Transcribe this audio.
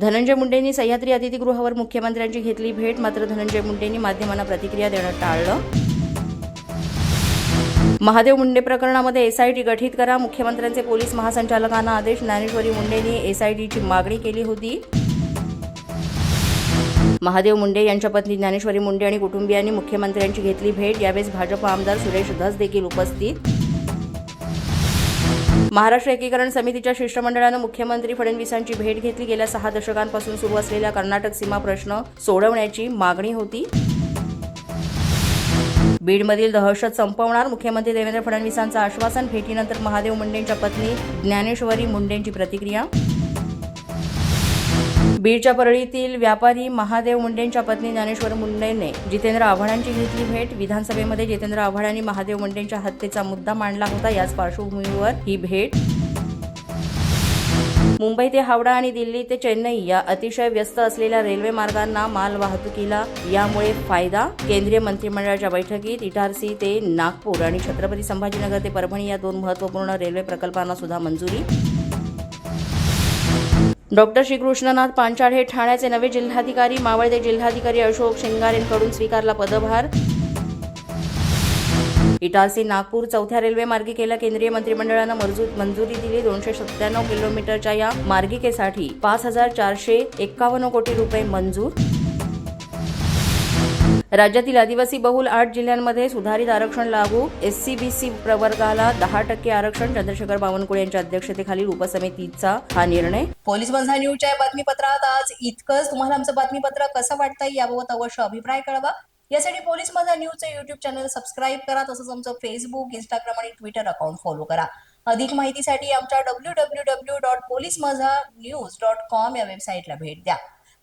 धनंजय मुंडेंनी सह्याद्री अतिथीगृहावर मुख्यमंत्र्यांची घेतली भेट. मात्र धनंजय मुंडेंनी माध्यमांना प्रतिक्रिया देणं टाळलं. महादेव मुंडे प्रकरणामध्ये एसआयटी गठीत करा. मुख्यमंत्र्यांचे पोलीस महासंचालकांना आदेश. ज्ञानेश्वरी मुंडेंनी एसआयटीची मागणी केली होती. महादेव मुंडे यांच्या पत्नी ज्ञानेश्वरी मुंडे आणि कुटुंबियांनी मुख्यमंत्र्यांची घेतली भेट. यावेळेस भाजप आमदार सुरेश धस देखील उपस्थित. महाराष्ट्र एकीकरण समितीच्या शिष्टमंडळानं मुख्यमंत्री फडणवीसांची भेट घेतली. गेल्या सहा दशकांपासून सुरू असलेला कर्नाटक सीमा प्रश्न सोडवण्याची मागणी होती. बीडमधील दहशत संपवणार मुख्यमंत्री देवेंद्र फडणवीसांचं आश्वासन भेटीनंतर महादेव मुंडेंच्या पत्नी ज्ञानेश्वरी मुंडेंची प्रतिक्रिया बीडच्या परळीतील व्यापारी महादेव मुंडेंच्या पत्नी ज्ञानेश्वर मुंडेने जितेंद्र आव्हाडांची घेतली भेट. विधानसभेमध्ये जितेंद्र आव्हाडांनी महादेव मुंडेंच्या हत्येचा मुद्दा मांडला होता. याच पार्श्वभूमीवर ही भेट मुंबई ते हावडा आणि दिल्ली ते चेन्नई या अतिशय व्यस्त असलेल्या रेल्वे मार्गांना माल वाहतुकीला यामुळे फायदा. केंद्रीय मंत्रिमंडळाच्या बैठकीत इटारसी ते नागपूर आणि छत्रपती संभाजीनगर ते परभणी या दोन महत्त्वपूर्ण रेल्वे प्रकल्पांना सुद्धा मंजुरी. डॉक्टर श्रीकृष्णनाथ पांचाळ हे ठाण्याचे नवे जिल्हाधिकारी मावळते जिल्हाधिकारी अशोक शिंगारेंकडून स्वीकारला पदभार. इटारसी नागपूर चौथ्या रेल्वे मार्गिकेला केंद्रीय मंत्रिमंडळानं मर्जू मंजुरी दिली. दोनशे सत्त्याण्णव किलोमीटरच्या या मार्गिकेसाठी पाच हजार चारशे एक्कावन्न कोटी रुपये मंजूर राज्यातील आदिवासी बहुल आठ जिल्ह्यांमध्ये सुधारित आरक्षण लागू. एससीबीसी प्रवर्गाला दहा टक्के आरक्षण. चंद्रशेखर बावनकुळे यांच्या अध्यक्षतेखालील उपसमितीचा हा निर्णय. पोलीस बंधा न्यूजच्या बातमीपत्रात आज इतकंच. तुम्हाला आमचं बातमीपत्र कसं वाटतंय याबाबत अवश्य अभिप्राय कळवा. यासाठी पोलीस माझा न्यूजचं युट्यूब चॅनल सबस्क्राईब करा. तसंच आमचं फेसबुक इंस्टाग्राम आणि ट्विटर अकाउंट फॉलो करा. अधिक माहितीसाठी आमच्या W W W dot police Majha news dot com या वेबसाईटला भेट द्या.